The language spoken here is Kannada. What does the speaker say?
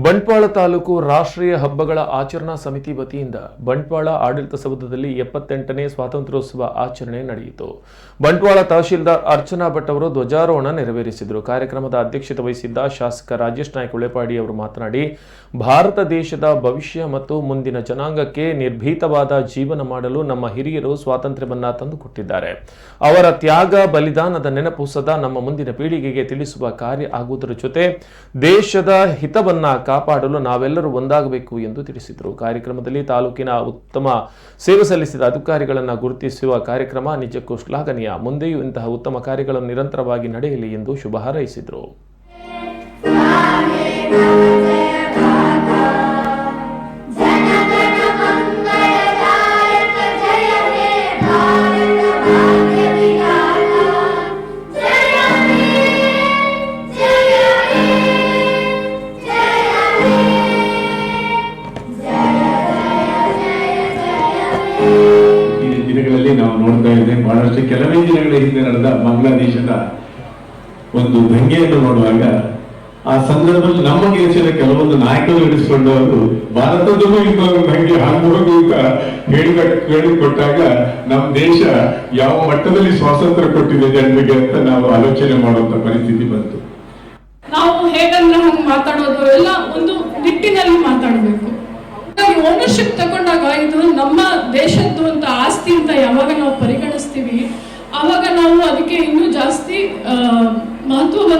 ಬಂಟ್ವಾಳ ತಾಲೂಕು ರಾಷ್ಟ್ರೀಯ ಹಬ್ಬಗಳ ಆಚರಣಾ ಸಮಿತಿ ವತಿಯಿಂದ ಬಂಟ್ವಾಳ ಆಡಳಿತ ಸೌಧದಲ್ಲಿ ಎಪ್ಪತ್ತೆಂಟನೇ ಸ್ವಾತಂತ್ರ್ಯೋತ್ಸವ ಆಚರಣೆ ನಡೆಯಿತು. ಬಂಟ್ವಾಳ ತಹಶೀಲ್ದಾರ್ ಅರ್ಚನಾ ಭಟ್ ಅವರು ಧ್ವಜಾರೋಹಣ ನೆರವೇರಿಸಿದರು. ಕಾರ್ಯಕ್ರಮದ ಅಧ್ಯಕ್ಷತೆ ವಹಿಸಿದ್ದ ಶಾಸಕ ರಾಜೇಶ್ ನಾಯ್ಕ ಉಳೆಪಾಡಿ ಅವರು ಮಾತನಾಡಿ, ಭಾರತ ದೇಶದ ಭವಿಷ್ಯ ಮತ್ತು ಮುಂದಿನ ಜನಾಂಗಕ್ಕೆ ನಿರ್ಭೀತವಾದ ಜೀವನ ಮಾಡಲು ನಮ್ಮ ಹಿರಿಯರು ಸ್ವಾತಂತ್ರ್ಯವನ್ನ ತಂದುಕೊಟ್ಟಿದ್ದಾರೆ. ಅವರ ತ್ಯಾಗ, ಬಲಿದಾನದ ನೆನಪು ಸದಾ ನಮ್ಮ ಮುಂದಿನ ಪೀಳಿಗೆಗೆ ತಿಳಿಸುವ ಕಾರ್ಯ ಆಗುವುದರ ಜೊತೆ ದೇಶದ ಹಿತವನ್ನ ಕಾಪಾಡಲು ನಾವೆಲ್ಲರೂ ಒಂದಾಗಬೇಕು ಎಂದು ತಿಳಿಸಿದರು. ಕಾರ್ಯಕ್ರಮದಲ್ಲಿ ತಾಲೂಕಿನ ಉತ್ತಮ ಸೇವೆ ಸಲ್ಲಿಸಿದ ಅಧಿಕಾರಿಗಳನ್ನು ಗುರುತಿಸುವ ಕಾರ್ಯಕ್ರಮ ನಿಜಕ್ಕೂ ಶ್ಲಾಘನೀಯ. ಮುಂದೆಯೂ ಇಂತಹ ಉತ್ತಮ ಕಾರ್ಯಗಳನ್ನು ನಿರಂತರವಾಗಿ ನಡೆಯಲಿ ಎಂದು ಶುಭ ಹಾರೈಸಿದರು. ಈ ದಿನಗಳಲ್ಲಿ ನಾವು ನೋಡ್ತಾ ಇದ್ದೇವೆ, ಬಹಳಷ್ಟು ಕೆಲವೇ ದಿನಗಳ ಹಿಂದೆ ನಡೆದ ಬಾಂಗ್ಲಾದೇಶದ ಒಂದು ದಂಗೆಯನ್ನು ನೋಡುವಾಗ ಆ ಸಂದರ್ಭದಲ್ಲಿ ನಮ್ಮ ದೇಶದ ಕೆಲವೊಂದು ನಾಯಕರು ಇಡಿಸಿಕೊಂಡವರು ಭಾರತದಲ್ಲೂ ಇಂಥೊಂದು ದಂಗೆ ಆಗಬಹುದು ಅಂತ ಹೇಳಿ ಹೇಳಿಕೊಟ್ಟಾಗ ನಮ್ಮ ದೇಶ ಯಾವ ಮಟ್ಟದಲ್ಲಿ ಸ್ವಾತಂತ್ರ್ಯ ಕೊಟ್ಟಿದೆ ಜನರಿಗೆ ಅಂತ ನಾವು ಆಲೋಚನೆ ಮಾಡುವಂತ ಪರಿಸ್ಥಿತಿ ಬಂತು. ನಾವು ಹೇಗಂದ್ರೆ ಹಂಗೆ ಮಾತಾಡೋದು ಎಲ್ಲ ಒಂದು ನಿಟ್ಟಿನಲ್ಲಿ ಮಾತಾಡಬೇಕು. ಓನರ್ಶಿಪ್ ತಗೊಂಡಾಗ ಇದು ನಮ್ಮ ದೇಶದ್ದು ಅಂತ ಆಸ್ತಿ ಅಂತ ಯಾವಾಗ ನಾವು ಪರಿಗಣಿಸ್ತೀವಿ ಆವಾಗ ನಾವು ಅದಕ್ಕೆ ಇನ್ನೂ ಜಾಸ್ತಿ ಮಹತ್ವವನ್ನು